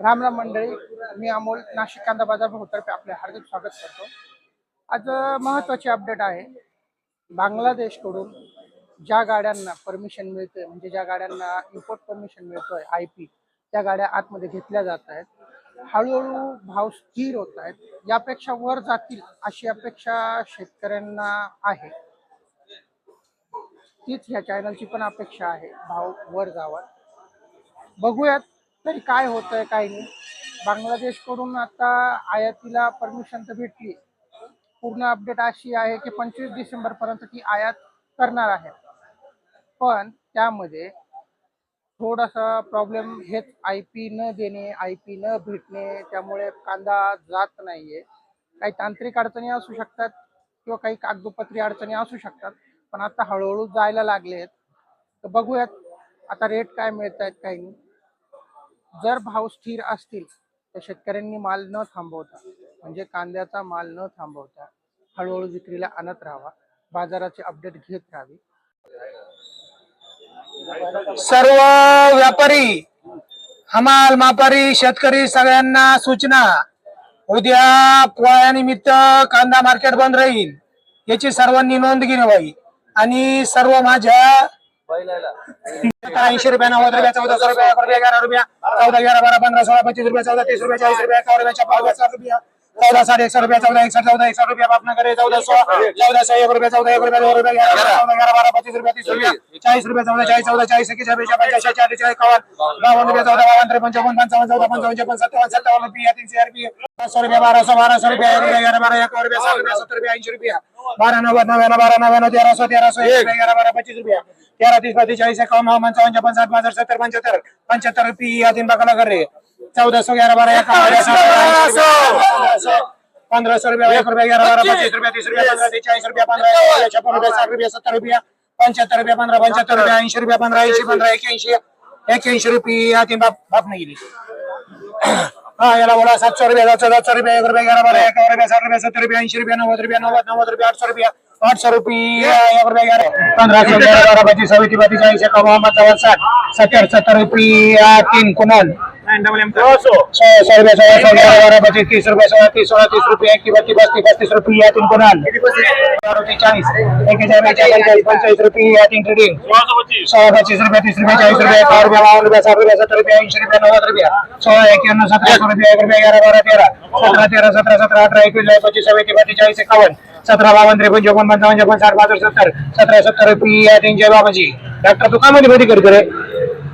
राम राम मंडळी मी अमोल नाशिक कांदा बाजार होतर्फे आपले हार्दिक स्वागत करतो. आज अ, महत्त्वाची अपडेट आहे. बांगलादेशकडून ज्या गाड्यांना परमिशन मिळते म्हणजे ज्या गाड्यांना इम्पोर्ट परमिशन मिळतोय आय पी त्या गाड्या आतमध्ये घेतल्या जात आहेत. हळूहळू भाव स्थिर होत आहेत. यापेक्षा वर जातील अशी अपेक्षा शेतकऱ्यांना आहे. तीच ह्या चॅनलची पण अपेक्षा आहे भाव वर जावा. बघूयात तरी काय होतंय काय नाही. बांगलादेशकडून आता आयातीला परमिशन तर भेटली. पूर्ण अपडेट अशी आहे की पंचवीस डिसेंबर पर्यंत ती आयात करणार आहे. पण त्यामध्ये थोडासा प्रॉब्लेम हेच आय पी न देणे आय पी न भेटणे त्यामुळे कांदा जात नाहीये. काही तांत्रिक अडचणी असू शकतात किंवा काही कागदोपत्री अडचणी असू शकतात पण आता हळूहळू जायला लागलेत. तर बघूयात आता रेट काय मिळत आहेत काही नाही. जर भाव स्थिर असतील तर शेतकऱ्यांनी माल न थांबवता म्हणजे कांद्याचा माल न थांबवता हळूहळू विक्रीला आणत राहावा. बाजाराचे अपडेट घेत राहावी. सर्व व्यापारी हमाल मापारी शेतकरी सगळ्यांना सूचना. उद्या पोळ्यानिमित्त कांदा मार्केट बंद राहील याची सर्वांनी नोंद घेवावी आणि सर्व माझ्या ऐंशी रुपया नव्वद रुपया चौदाशे रुपया एक रुपया अकरा रुपया चौदा अकरा बारा पंधरा सोळा पंचवीस रुपया चौदा तीस रुपया चाळीस रुपया एकावन्न रुपया छप्पन रुपया चौदा साठ एकसष्ट रुपया चौदा एकसष्ट चौदा एकसष्ट रुपया करे चौदा सोळा चौदा सहा एक रुपया चौदा एक रुपया दोन रुपया अकरा बारा, पच्चीस रुपया तीस रुपया चाळीस रुपया चौदा चाळीस चौदा चाळीस एकशे पंच्याऐंशी पंच्याऐंशी चाळीस एकावन्न बावन्न रुपया चौदा बावन्न चौपन्न पंचावन्न चौदा पंचावन्न छप्पन सत्तावन्न सत्तावन्न रुपया तीनशे रुपये पाचशे रुपया बाराशे बाराशे रुपया एक रुपया बारा एकावन्न रुपया साठ रुपया सत्तर रुपया ऐंशी रुपया. बारा नव्वद नव्याण्णव बारा नव्याण्णव तेराशे तेराशे एक रुपया अकरा बारा पच्चीस रुपया. तेरा तीस बत्तीस चाळीस एकावन्न पंचावन्न छप्पन साठ पासष्ट सत्तर पंच्याहत्तर पंच्याहत्तर रुपये या तीन बाकाला करे. चौदा सौ ग्यारह बारह पंद्रह सौ रुपया एक रुपया ग्यारह बारह पच्चीस रुपया तीस रुपया पंद्रह चालीस रुपया पंद्रह छप्पन रुपया साठ रुपया सत्तर रुपया पंच्याहत्तर रुपया पंधरा पंच्याहत्तर रुपया ऐंशी रुपया पंधरा ऐंशी पंधरा एक्याऐंशी एक्याऐंशी रुपये. तीन बाप बाप नाही गेली. हा याला बोला सातशे रुपया सातशे रुपया एक रुपया ग्यारह बारह एकावन्न रुपया साठ रुपया सत्तर रुपया ऐंशी रुपया नव्वद रुपया नव्वद नव्वद रुपया आठशे रुपया आठशे रुपये एक रुपया ग्यारह पंधरा सौ ग्यारह बारह पच्चीस सव्वीस बत्तीस चाळीस एकावन्न पंचावन्न साठ सत्तर सत्तर रुपये तीन कुणाल सौ. सौ ग्यारह बारह पच्चीस तीस रुपये सोळा तीस सोळा तीस रुपये एक बत्तीस बत्तीस रुपये चाळीस एकेचाळीस पंचेचाळीस रुपये या तीन ट्रेडिंग सोळा पच्चीस रुपये तीस रुपये चाळीस रुपये रुपये रुपये साठ रुपये सत्तर रुपये ऐंशी रुपये नव्वद रुपये. सोळा एक्याण्णव सतरा एकशे रुपये एक रुपये अकरा बारा तेरा. सतरा तेरा सतरा सतरा अठरा एकवीस पच्चीस सव्वीस बत्तीस चाळीस सतरा बावन त्रेपन्न चोपन्न पंचावन्न छप्पन साठ पासष्ट सत्तर. सतरा सत्तर रुपये या तीनशे बाबाजी. डॉक्टर तू का मध्ये कधी करतो रे.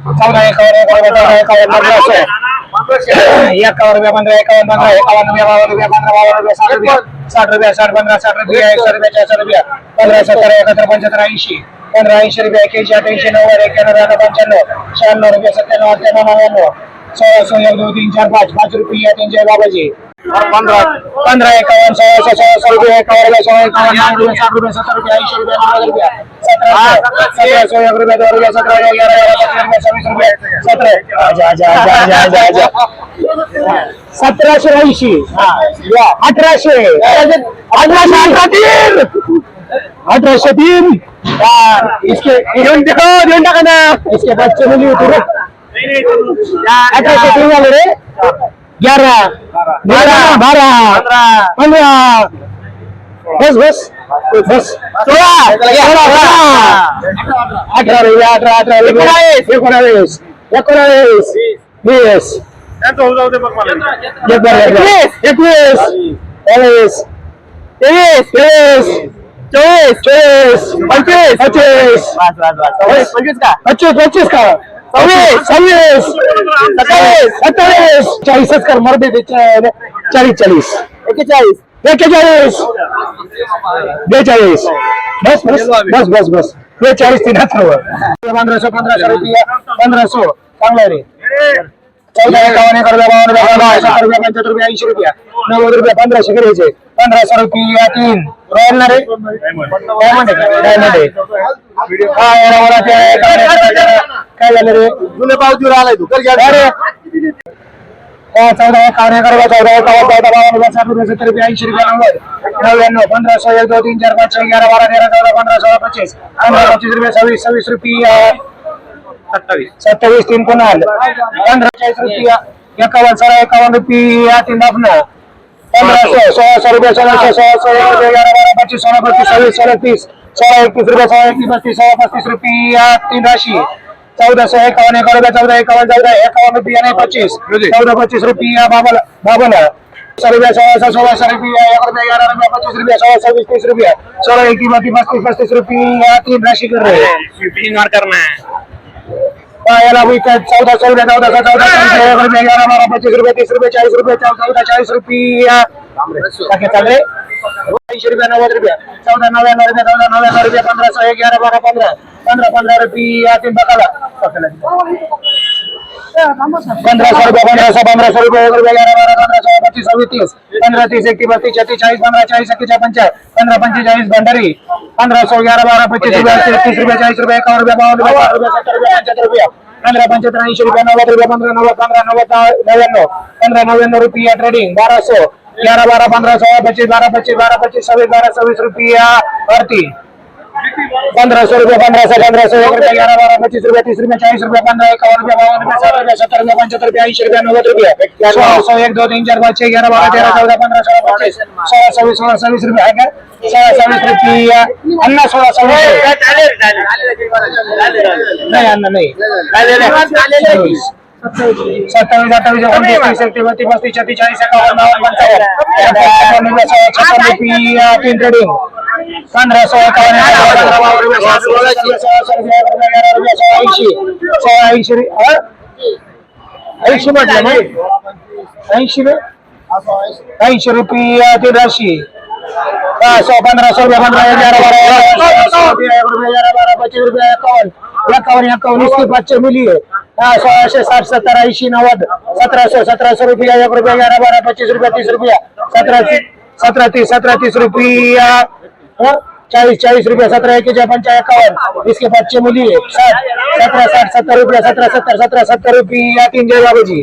चौदा एकावन्न एकावन्न एकावन्न पंधरा सोळा एकावन्न रुपया पंधरा एकावन्न पंधरा एकावन्न रुपया बावन्न रुपया पंधरा बावन्न रुपया साठ रुपया साठ रुपया साठ पंधरा साठ रुपया एकशे रुपया चारशे रुपया पंधरा सत्तर एकाहत्तर पंच्याहत्तर ऐंशी पंधरा ऐंशी रुपया एक्याऐंशी अठ्याऐंशी नव्वद ब्याण्णव पंच्याण्णव शहाण्णव रुपये सत्त्याण्णव अठ्ठ्याण्णव नव्याण्णव सोळा सोळा दोन तीन चार पाच पाच रुपये तीनशे बाबाजी पंधरा पंधरा एकावन्न सोळाशे सोळाशे रुपये एकावन्न सोळा एकावन्न नऊ रुपये साठ रुपये सत्तर रुपये ऐंशी रुपये नव्वद रुपया. सतरा सतरा सोळा रुपये दोन रुपये सतरा रुपये सव्वीस रुपये सतरा सतराशे ऐंशी. अठराशे. अठराशे अठरा तीन. अठराशे तीन. इसके देखो देऊन टाका ना. इसके बाद चली होती रे. अठराशे तीन झाले रे. ग्यारह बारह बारह पंद्रह बस बस बस सोळा सोळा अठरा रे अठरा अठरा एकोणावीस एकोणावीस एकोणावीस वीस एकवीस एकवीस बावीस तेवीस तेवीस चोवीस चोवीस पंचवीस पच्चीस पंचवीस का पच्चीस पच्चीस का सव्वीस सव्वीस सत्तावीस सत्तावीस चाळीसच कर मर दे चाळीस चाळीस. एकेचाळीस एकेचाळीस बेचाळीस. बस बस बस बस बस. बेचाळीस तीन सर्व पंधराशे पंधराशे रुपये पंधराशे. चांगला रे. चौदा एकावन्न एक रुपया बावन्न रुपया बावन्न सत्तर रुपया पंच्याहत्तर रुपया ऐंशी रुपया. नव्वद रुपया पंधराशे करायचे पंधराशे रुपये तीन. रॉयल ना रे? डायमंड डायमंड आहे. हा काय झालं रे? जुने पावतीवर आलाय तू. अरे! हा, चौदा एकावन्न एक रुपया चौदा एकावन्न चौदा बावन्न रुपया साठ रुपया सत्तर रुपया ऐंशी रुपया नव्वद नव्याण्णव पंधरा सोळा एक दोन तीन चार पाच ग्यारह बारा तेरा चौदा पंधरा सोळा पच्चीस पंधरा पच्चीस रुपये सव्वीस सव्वीस रुपये सत्तावीस. सत्तावीस तीन कोणाल पंधरा चाळीस रुपया एकावन्न सोळा एकावन्न रुपये तीन बापन पंधराशे सोळाशे रुपये सोळाशे एक रुपये ग्यारह बारह पच्चीस सोळा पस्तीस सव्वीस सोळा तीस सोळा एकतीस रुपये सोळा एकतीस बत्तीस सोळा पस्तीस रुपये तीन राशी. चौदाशे एकावन्न एका रुपये चौदा एकावन्न चौदा एकावन्न पच्चीस. चौदा पच्चीस रुपये बाबा बाबा सौ रुपया सोळा सोळाशे रुपये एक रुपये ग्यारह रुपये पच्चीस रुपये सोळा सव्वीस तीस रुपये. सोळा बत्तीस पस्तीस पस्तीस रुपये तीन राशी कर रहे हैं करना है याला विकत चौदा सौ रुपये चौदा सौ चौदा एक रुपये ग्यारह बारह पच्चीस रुपये तीस रुपये चाळीस रुपये चौदा चाळीस रुपये चाल ऐंशी रुपये नव्वद रुपया. चौदा नव्याण्णव रुपया चौदा नव्याण्णव रुपये पंधरा सो एक ग्यारह बारा पंधरा. पंधरा पंधरा रुपया तीन बघाला पंधरा सौ रुपये पंधरा सौ पंधरा सौ रुपये एक रुपये ग्यारह बारह पंधरा सौ पच्चीस सौ तीस. पंधरा तीस एकतीस बत्तीस छत्तीस चाळीस पंधरा चाळीस एक्केचाळीस पंचायत पंधरा पंचेचाळीस भंडारी. पंधरा सौ ग्यारह बारह पच्चीस रुपये तीस रुपये चाळीस रुपये एकावन्न रुपये बावन्न रुपये सत्तर रुपये पंच्याहत्तर रुपया. पंधरा पंच्याहत्तर ऐंशी रुपये नव्वद रुपये पंधरा नव्वद पंधरा नव्वद नव्याण्णव. पंधरा नव्याण्णव रुपया ट्रेडिंग बारा सौ. ग्यारह बारह पंद्रह सोलह पच्चीस बारह पच्चीस बारह पच्चीस छब्बीस बारह चौबीस रुपया भरती। पंद्रह सौ रुपये पंद्रह सौ पंद्रह सौ एक रुपये ग्यारह बारह पच्चीस रुपये तीस रुपये चालीस रुपये पंद्रह इक्यावन रुपये बावन रुपये साठ रुपये सत्तर रुपये पचहत्तर रुपये ऐंशी रुपये नव्वद रुपये। सोळा सौ एक दो तीन चार पाच छह ग्यारह बारह तेरह चौदह पंद्रह सोळा पच्चीस सोळा सव्वीस सोळा सव्वीस रुपये का सोळा सव्वीस रुपये। अन्ना सोळा सव्वीस नाही अन्न नाही। सत्तावीस अठ्ठावीस एकोणतीस तीस एकतीस बत्तीस छत्तीस चाळीस एकावन्न बावन्न पंचावन्न तीन ट्रेडिंग पंधरा सोळा पंधरा ऐंशी सोळा ऐंशी हा? ऐंशी म्हटलं ऐंशी ऐंशी रुपये तीन राशी हा, सौ पंधरा पंधरा सोळा रुपये एक रुपये ग्यारह बारह पच्चीस रुपये एकावन्न एकावन्न एकावन्न इसकी पाचशे मिली है हा सोळाशे साठ सत्तर ऐंशी नव्वद सतराशे सतराशे रुपये एक रुपये ग्यारह बारह पच्चीस रुपये तीस रुपये. सतरा सतरा तीस सतरा तीस रुपये? चालीस चालीस रुपये सत्रह इक्कीस पंचा एकावन्न. इसके पाचशे मुली है साठ सत्रह साठ सत्तर रुपये सत्रह सत्तर सत्रह सत्तर रुपये तीन जय बाबूजी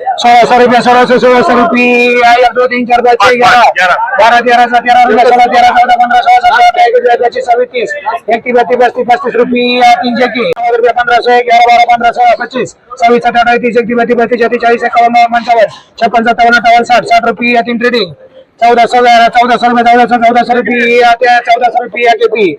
सोळाशे रुपये सोळाशे सोळाशे रुपये एक दो तीन चार पाच छह ग्यारह बारह तेरह सौ तेरह रुपये सोलह तेरह चौदह पंद्रह सोलह सत्रह उन्नीस बीस पच्चीस छब्बीस तीस इकतीस बत्तीस बत्तीस पस्तीस रुपये तीन जय की रुपये पंद्रह सौ ग्यारह बारह पंद्रह सोलह पच्चीस सव्वीस अठारह तीस एकतीस बत्तीस बत्तीस छत्तीस चाळीस एकावन्न पंचावन्न छप्पन सत्तावन्न अठ्ठावन्न साठ साठ रुपये तीन ट्रेडिंग चौदह सौ चौदह सौ रुपये चौदह सौ चौदह सौ रुपये चौदह सौ रुपये के पी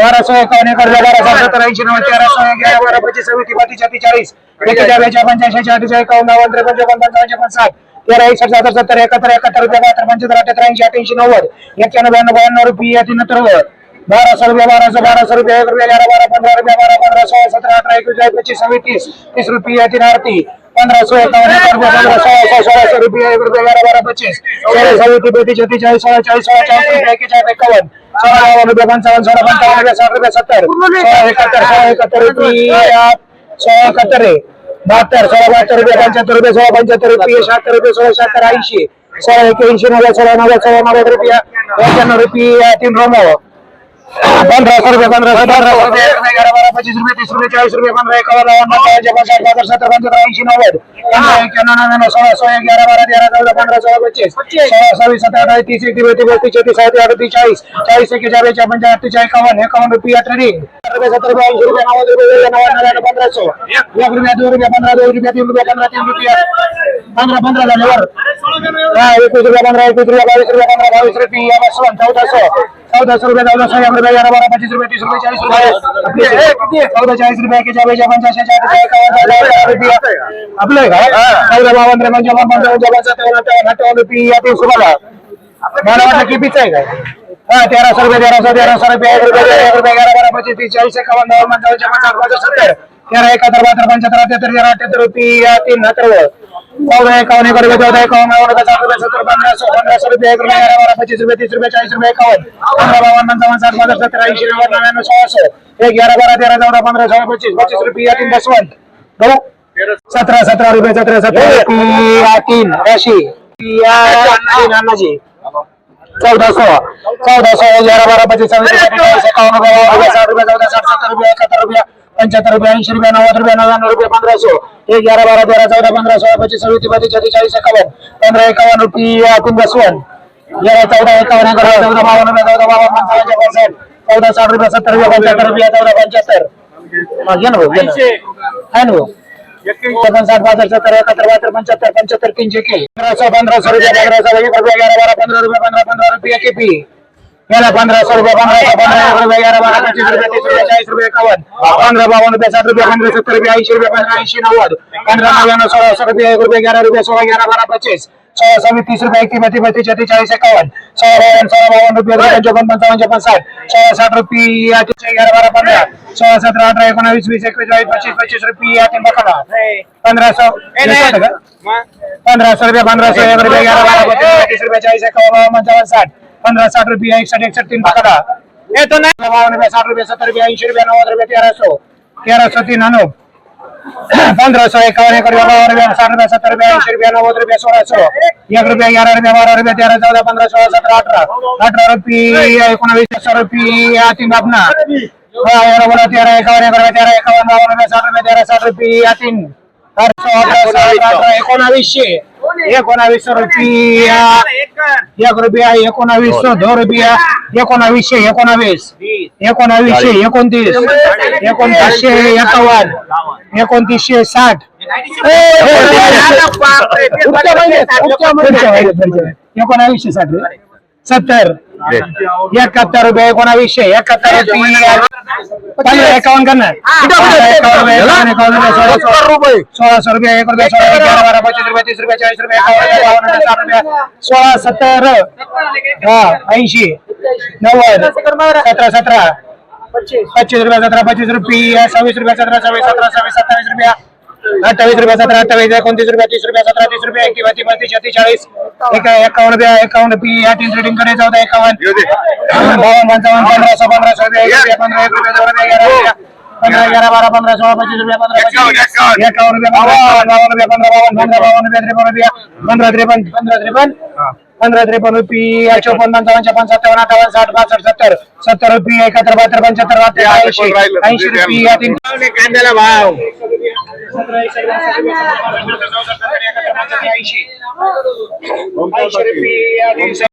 बारह सौ एकावन्न एक रुपये बारह सौ सत्तर ऐंशी नव्वद तेरह सौ ग्यारह बारह पच्चीस सव्वीस तीस बत्तीस छत्तीस चाळीस एकेचाळीस बेचाळीस पंच्याऐंशी छत्तीस एकावन्न नव्वद त्रेपन्न पंचावन्न छप्पन साठ तेरा एकसष्ट सत्तर सत्तर एकाहत्तर एकाहत्तर रुपये बहात्तर पंच्याहत्तर अठ्याहत्तर ऐंशी अठ्याऐंशी नव्वद एक्क्याण्णव ब्याण्णव ब्याण्णव रुपये तीन नव्वद बारह सौ रुपये बारह सौ बारह सौ रुपये एक रुपये ग्यारह बारह पंद्रह रुपये बारह पंद्रह सोलह सत्रह अठारह इक्कीस पच्चीस छब्बीस तीस तीस रुपये तीन आरती पंद्रह सौ एकावन एक रुपये पंद्रह सोलह सौ सोलह सौ रुपये एक रुपये ग्यारह बारह पच्चीस सोलह सौ तीस बत्तीस छत्तीस चालीस सोलह चालीस सोलह चालीस रुपये इक्कीस एकावन सोलह बावन रुपये पंचावन्न सोलह पंचावन्न रुपये साठ रुपये सत्तर सोलह इकहत्तर सोलह इकहत्तर रुपये सोलह इकहत्तर है बहत्तर सोलह बहत्तर रुपये पंच्याहत्तर रुपये सोलह पंच्याहत्तर रुपये शहात्तर रुपये सोलह शहात्तर ऐंशी सोलह एक्याऐंशी नव्वद सोलह नव्वद सोलह नव्वद रुपये एक्क्याण्णव रुपये तीन रोमो पंद्रह सौ रुपये पंद्रह सौ पंद्रह सौ रुपये एक रुपये ग्यारह बारह पच्चीस रुपये तीस रुपये चालीस रुपये पंद्रह इक्यावन बावन पंचावन छप्पन साठ बहत्तर सत्तर पंचहत्तर ऐंशी नव्वद पंद्रह इक्यानवे नव्याण्णव सोळा सोळा ग्यारह बारह तेरह चौदह पंद्रह सोळा पच्चीस सोळा सव्वीस सत्तर अठावीस तीस एकतीस बत्तीस बत्तीस छत्तीस सत्तीस अडतीस चाळीस चाळीस एक्केचाळीस बेचाळीस पंचाळीस अठ्ठेचाळीस एकावन्न एकावन्न रुपये ट्रेडिंग रुपये सत्तर रुपये ऐंशी रुपये नव्वद रुपये नव्वद नव्याण्णव पंधरा सौ एक रुपया दोन रुपये पंधरा पंधरा तीन रुपये झाल्यावर. हा एकवीस रुपया पंधरा एकवीस रुपया बावीस रुपया पंधरा बावीस रुपये बसवन चौदा सौ. चौदा रुपये चौदा सौ एक रुपये बारा बारह पच्चीस रुपये तीस रुपये चाळीस रुपये. चौदा चाळीस रुपये एकेचाळीस बेचाळीस पंच्याऐंशी चाळीस आपलं आहे का चौदा बावन्न त्रेपन्न चौपन्न पंचावन्न चौपन्न अठ्ठावन्न रुपये या तीस रुपयाला मला वाटलं की पिच आहे काय? हा तेराशे रुपये तेराशे तेराशे रुपये एक रुपये एक रुपये ग्यारह बारा पच्चीस तीस चाळीस एकावन्न नव्वद पंचावन्न छप्पन सत्तर. तेरा एकाहत्तर बहात्तर पंच्याहत्तर अठ्याहत्तर तेरा अठ्याहत्तर रुपये तीन अथर्व चौदा एकावन्न एक रुपये चौदा एकावन्न नव्वद रुपये रुपये सत्तर पंधरा सौ पंधरा सौ रुपये एक रुपये ग्यारह बारह पच्चीस रुपये तीस रुपये चाळीस रुपये एकावन्न. पंधरा बावन्न पंचावन्न साठ पासष्ट सत्तर ऐंशी नव्वद नव्याण्णव सोळा सौ एक ग्यारह बारह तेरा चौदा पंधरा सोळा पच्चीस पच्चीस रुपये तीन बसवंत. गहू? सतरा सतरा रुपये सतरा सतरा तीन राशी या चौदा सौ चौदा सौ ग्यारह बारह पच्चीस छब्बीस सत्ताईस अट्ठाईस रुपये साठ रुपये चौदा साठ सत्तर रुपये एकाहत्तर रुपये पंच्याहत्तर रुपये ऐंशी रुपये नव्वद रुपये नव्याण्णव रुपये पंधरा सौ एक ग्यारह बारह तेरह चौदा पंधरा सोळा पच्चीस तीस बत्तीस छत्तीस चाळीस एकावन्न. पंधरा एकावन्न रुपये तीन बसवन ग्यारह चौदा एकावन्न एक रुपये चौदा बावन्न रुपये चौदा बावन्न पंचावन्न पंचावन्न चौदा साठ रुपये सत्तर रुपये पंच्याहत्तर रुपये चौदा पंच्याहत्तर. हा, घे ना भाऊ घे ना. भाऊ. छप्पन साठ बहात्तर सत्तर एकाहत्तर बहात्तर पंच्याहत्तर पंच्याहत्तर तीनशे के पंधराशे पंधराशे रुपये पंधराशे एक रुपये ग्यारह बारह पंधरा रुपये पंधरा पंधरा रुपये के पी. याला पंधराशे रुपये पंधराशे पंधरा एक रुपये ग्यारह बारह पच्चीस रुपये तीस रुपये चाळीस रुपये एकावन्न. पंधरा बावन्न रुपये साठ रुपये पंधरा सत्तर रुपये ऐंशी रुपये पंधरा ऐंशी नव्वद. पंधरा नव्याण्णव सोळाशे रुपये एक रुपये ग्यारह रुपये सोळा ग्यारह बारा पच्चीस. सोळा सव्वीस तीस रुपये एकतीस बत्तीस बत्तीस छत्तीस चाळीस एकावन्न. सोळा बावन्न सोळा बावन्न रुपये पंचावन्न पंचावन्न साठ सोळा साठ रुपये अठ्ठेचाळीस ग्यारह बारा पंधरा. सोळा सतरा अठरा एकोणावीस वीस एकवीस बावीस पच्चीस पच्चीस रुपये तीन बकडा पंधरा सौ पंधरा सौ रुपये पंधरा सौ एक रुपये ग्यारह बारा पच्चीस तीस रुपये चाळीस एकावन्न पंचावन्न साठ. पंधरा साठ रुपये एकसठ एकसठ तीन बकडा येतो नाही बावन्न रुपये साठ रुपये सत्तर रुपये ऐंशी रुपये नव्वद रुपये तेरा सौ तेरा सौ तीन अनु पंद्रह सौ इक्यावन एक रुपये बावन रुपये साठ रुपये सत्तर रुपये ऐंशी रुपये नव्वद रुपये सोळा सौ एक रुपये ग्यारह रुपये बारा रुपये तेरा चौदा पंधरा सोळा सतरा अठरा. अठरा रुपये एकोणावीस सौ रुपये तीन बापना. बरोबर तेरा एकावन्न एक रुपये तेरा एकावन्न बावन्न रुपये साठ रुपये तेरा साठ रुपये या तीन. अठरा अठरा अठरा एकोणावीसशे. एकोणावीसशे रुपये एक रुपया एकोणावीसशे दोन रुपया एकोणावीसशे एकोणावीस एकोणावीसशे एकोणतीस एकोणतीसशे एकावन्न एकोणतीसशे साठ एकोणावीसशे साठ. सत्तर. एकाहत्तर रुपये एकोणावीसशे एकाहत्तर रुपये पंधरा एकावन्न करणार. सोळाशे रुपये. एक रुपये सोळा ग्यारह बारा पच्चीस रुपये तीस रुपये चाळीस रुपये साठ रुपये सोळा सत्तर हा ऐंशी नव्वद सतरा सतरा पच्चीस रुपये सतरा पच्चीस रुपये सव्वीस रुपये सतरा सव्वीस सतरा सव्वीस सत्तावीस रुपये अठ्ठावीस रुपये सतरा अठ्ठावीस एकोणतीस रुपये तीस रुपये सतरा तीस रुपये एकतीस बत्तीस छत्तीस चाळीस एकावन्न रुपये एकावन्न रुपये या तीन रेटिंग करायचं होतं एकावन्न. बावन्न पंचावन्न पंधराशे पंधराशे रुपये एक रुपये पंधरा एक रुपये दोन रुपये पंधरा बारा पंधरा सोळा पच्चीस रुपये पंधरा एकावन्न रुपये बावन्न रुपये पंधरा बावन्न पंधरा बावन्न रुपये त्रेपन्न रुपये पंधरा त्रेपन्न. पंधरा त्रेपन्न. पंधरा त्रेपन्न रुपये चौपन्न पंचावन्न छप्पन्न सत्तावन्न अठ्ठावन्न साठ बासष्ट सत्तर सत्तर रुपये एकाहत्तर बहात्तर पंच्याहत्तर बहात्तर ऐंशी ऐंशी रुपये या तीन कांद्याला भाव ऐंशी रुपये